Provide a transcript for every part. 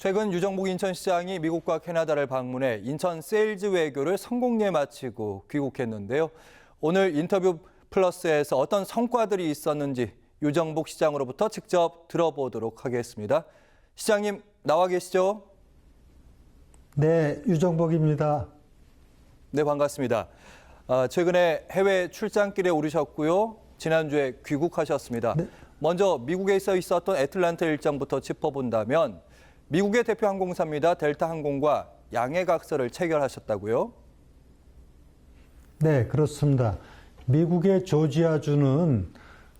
최근 유정복 인천시장이 미국과 캐나다를 방문해 인천 세일즈 외교를 성공리에 마치고 귀국했는데요. 오늘 인터뷰 플러스에서 어떤 성과들이 있었는지 유정복 시장으로부터 직접 들어보도록 하겠습니다. 시장님 나와 계시죠? 네, 유정복입니다. 네, 반갑습니다. 아, 최근에 해외 출장길에 오르셨고요. 지난주에 귀국하셨습니다. 네. 먼저 미국에서 있었던 애틀란타 일정부터 짚어본다면 미국의 대표 항공사입니다. 델타 항공과 양해각서를 체결하셨다고요? 네, 그렇습니다. 미국의 조지아주는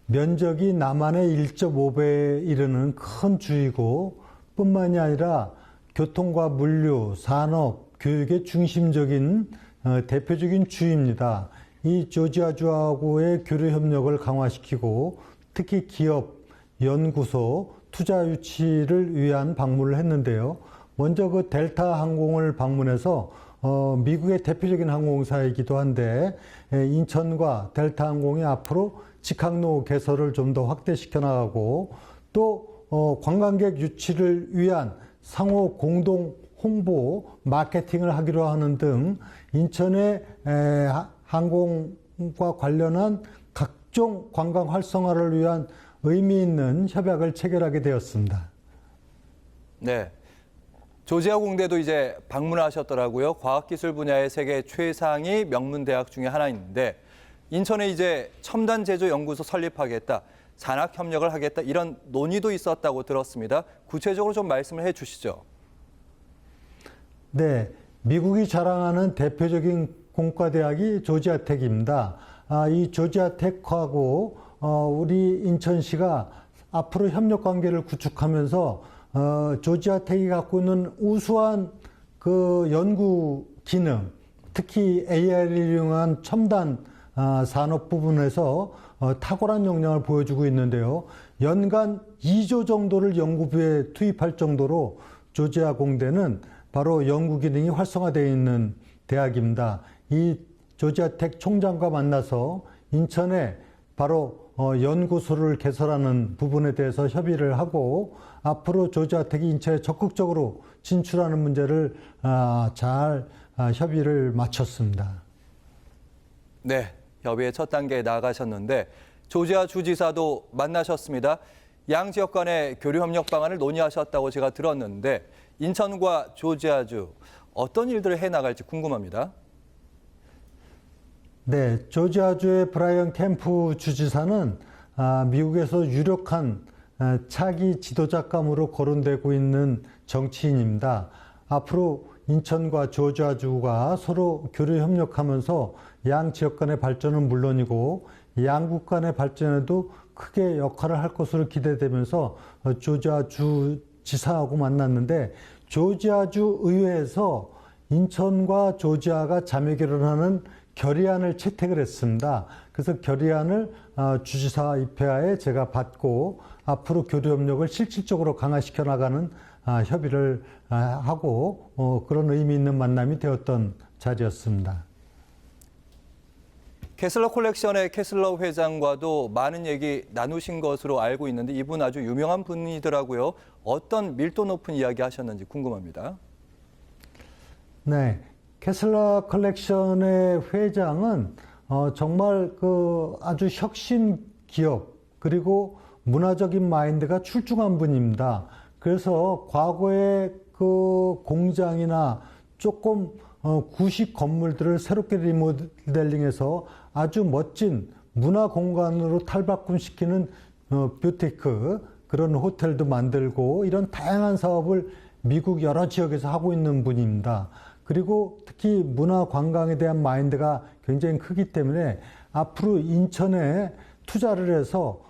면적이 남한의 1.5배에 이르는 큰 주이고 뿐만이 아니라 교통과 물류, 산업, 교육의 중심적인 어, 대표적인 주입니다. 이 조지아주하고의 교류 협력을 강화시키고 특히 기업, 연구소, 투자 유치를 위한 방문을 했는데요. 먼저 그 델타 항공을 방문해서 어, 미국의 대표적인 항공사이기도 한데 에, 인천과 델타 항공이 앞으로 직항로 개설을 좀 더 확대시켜 나가고 또 어, 관광객 유치를 위한 상호 공동 홍보 마케팅을 하기로 하는 등 인천의 에, 하- 항공과 관련한 각종 관광 활성화를 위한 의미 있는 협약을 체결하게 되었습니다. 네. 조지아 공대도 이제 방문하셨더라고요. 과학기술 분야의 세계 최상위 명문 대학 중에 하나인데 인천에 이제 첨단 제조 연구소 설립하겠다, 산학 협력을 하겠다 이런 논의도 있었다고 들었습니다. 구체적으로 좀 말씀을 해 주시죠. 네, 미국이 자랑하는 대표적인 공과대학이 조지아텍입니다. 아, 이 조지아텍하고 어, 우리 인천시가 앞으로 협력 관계를 구축하면서 어, 조지아 텍이 갖고 있는 우수한 그 연구 기능, 특히 AI를 이용한 첨단 아, 산업 부분에서 어, 탁월한 역량을 보여주고 있는데요. 연간 2조 정도를 연구비에 투입할 정도로 조지아 공대는 바로 연구 기능이 활성화되어 있는 대학입니다. 이 조지아텍 총장과 만나서 인천에 바로 어, 연구소를 개설하는 부분에 대해서 협의를 하고 앞으로 조지아텍이 인천에 적극적으로 진출하는 문제를 아, 잘 아, 협의를 마쳤습니다. 네, 협의의 첫 단계에 나가셨는데 조지아 주지사도 만나셨습니다. 양 지역 간의 교류 협력 방안을 논의하셨다고 제가 들었는데 인천과 조지아주 어떤 일들을 해 나갈지 궁금합니다. 네, 조지아주의 브라이언 캠프 주지사는 아, 미국에서 유력한 아, 차기 지도자감으로 거론되고 있는 정치인입니다. 앞으로 인천과 조지아주가 서로 교류 협력하면서 양 지역 간의 발전은 물론이고 양국 간의 발전에도 크게 역할을 할 것으로 기대되면서 어, 조지아주 지사하고 만났는데 조지아주 의회에서 인천과 조지아가 자매 결혼하는 결의안을 채택을 했습니다. 그래서 결의안을 어, 주지사 입회하에 제가 받고 앞으로 교류 협력을 실질적으로 강화시켜 나가는 아, 협의를 아, 하고 어, 그런 의미 있는 만남이 되었던 자리였습니다. 캐슬러 콜렉션의 캐슬러 회장과도 많은 얘기 나누신 것으로 알고 있는데 이분 아주 유명한 분이더라고요. 어떤 밀도 높은 이야기 하셨는지 궁금합니다. 네, 캐슬라 컬렉션의 회장은 어, 정말 그 아주 혁신 기업 그리고 문화적인 마인드가 출중한 분입니다. 그래서 과거의 그 공장이나 조금 어, 구식 건물들을 새롭게 리모델링해서 아주 멋진 문화 공간으로 탈바꿈시키는 어, 뷰테크 그런 호텔도 만들고 이런 다양한 사업을 미국 여러 지역에서 하고 있는 분입니다. 그리고 특히 문화 관광에 대한 마인드가 굉장히 크기 때문에 앞으로 인천에 투자를 해서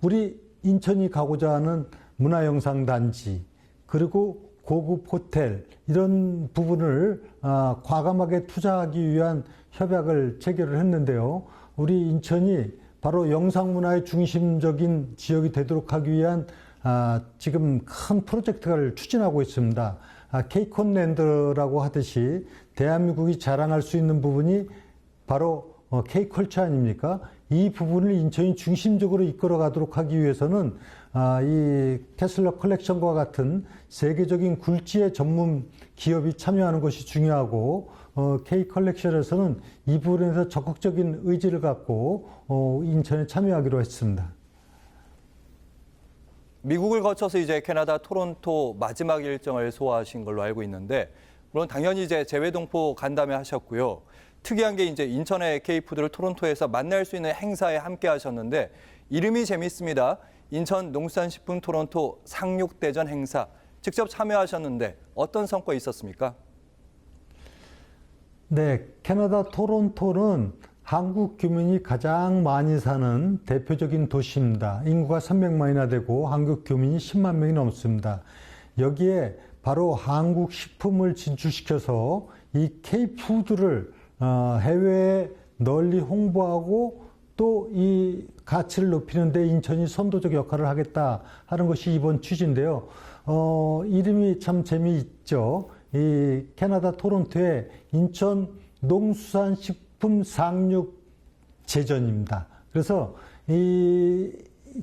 우리 인천이 가고자 하는 문화영상단지 그리고 고급 호텔 이런 부분을 아, 과감하게 투자하기 위한 협약을 체결을 했는데요. 우리 인천이 바로 영상문화의 중심적인 지역이 되도록 하기 위한 아, 지금 큰 프로젝트를 추진하고 있습니다. 아, 케이콘랜드라고 하듯이 대한민국이 자랑할 수 있는 부분이 바로 어, K컬처 아닙니까? 이 부분을 인천이 중심적으로 이끌어 가도록 하기 위해서는 아, 이 캐슬러 컬렉션과 같은 세계적인 굴지의 전문 기업이 참여하는 것이 중요하고 어, K 컬렉션에서는 이 부분에서 적극적인 의지를 갖고 어, 인천에 참여하기로 했습니다. 미국을 거쳐서 이제 캐나다 토론토 마지막 일정을 소화하신 걸로 알고 있는데 물론 당연히 이제 재외 동포 간담회 하셨고요. 특이한 게 이제 인천의 K푸드를 토론토에서 만날 수 있는 행사에 함께 하셨는데 이름이 재밌습니다. 인천 농수산식품 토론토 상륙대전 행사 직접 참여하셨는데 어떤 성과 있었습니까? 네, 캐나다 토론토는 한국 규민이 가장 많이 사는 대표적인 도시입니다. 인구가 300만이나 되고 한국 규민이 10만 명이 넘습니다. 여기에 바로 한국 식품을 진출시켜서 이 K푸드를 어, 해외에 널리 홍보하고 또 이 가치를 높이는 데 인천이 선도적 역할을 하겠다 하는 것이 이번 취지인데요. 어, 이름이 참 재미있죠. 이 캐나다 토론토의 인천 농수산식 품 상륙 제전입니다. 그래서 이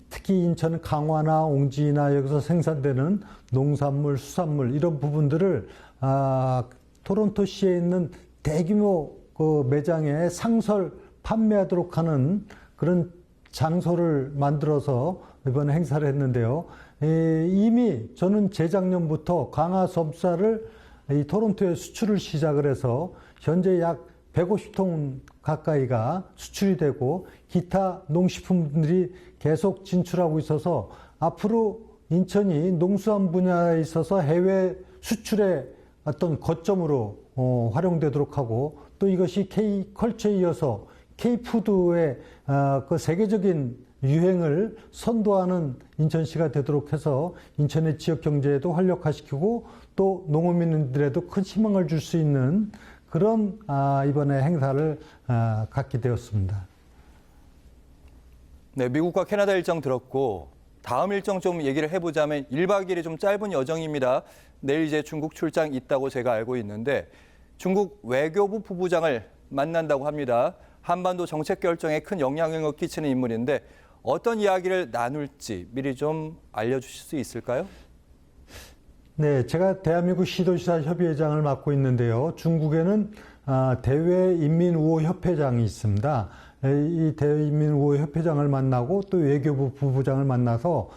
특히 인천 강화나 옹지나 여기서 생산되는 농산물, 수산물 이런 부분들을 아, 토론토 시에 있는 대규모 그 매장에 상설 판매하도록 하는 그런 장소를 만들어서 이번에 행사를 했는데요. 에, 이미 저는 재작년부터 강화 섬쌀을 이 토론토에 수출을 시작을 해서 현재 약 150톤 가까이가 수출이 되고 기타 농식품들이 계속 진출하고 있어서 앞으로 인천이 농수산 분야에 있어서 해외 수출의 어떤 거점으로 어, 활용되도록 하고 또 이것이 K 컬처에 이어서 K 푸드의 어, 그 세계적인 유행을 선도하는 인천시가 되도록 해서 인천의 지역 경제에도 활력화시키고 또 농어민들에도 큰 희망을 줄 수 있는 그런 아, 이번에 행사를 아, 갖게 되었습니다. 네, 미국과 캐나다 일정 들었고 다음 일정 좀 얘기를 해보자면 1박 2일이 좀 짧은 여정입니다. 내일 이제 중국 출장 있다고 제가 알고 있는데 중국 외교부 부부장을 만난다고 합니다. 한반도 정책 결정에 큰 영향력을 끼치는 인물인데 어떤 이야기를 나눌지 미리 좀 알려주실 수 있을까요? 네, 제가 대한민국 시도지사 협의회장을 맡고 있는데요. 중국에는 아, 대외인민우호협회장이 있습니다. 이 대외인민우호협회장을 만나고 또 외교부 부부장을 만나서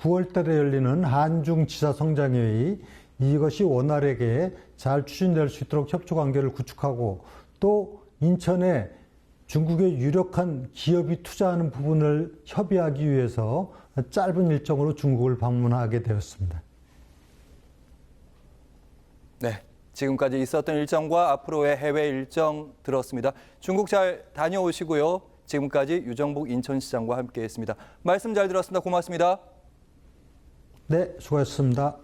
9월 달에 열리는 한중 지사 성장회의 이것이 원활하게 잘 추진될 수 있도록 협조 관계를 구축하고 또 인천에 중국의 유력한 기업이 투자하는 부분을 협의하기 위해서 짧은 일정으로 중국을 방문하게 되었습니다. 네. 지금까지 있었던 일정과 앞으로의 해외 일정 들었습니다. 중국 잘 다녀오시고요. 지금까지 유정복 인천시장과 함께했습니다. 말씀 잘 들었습니다. 고맙습니다. 네, 수고하셨습니다.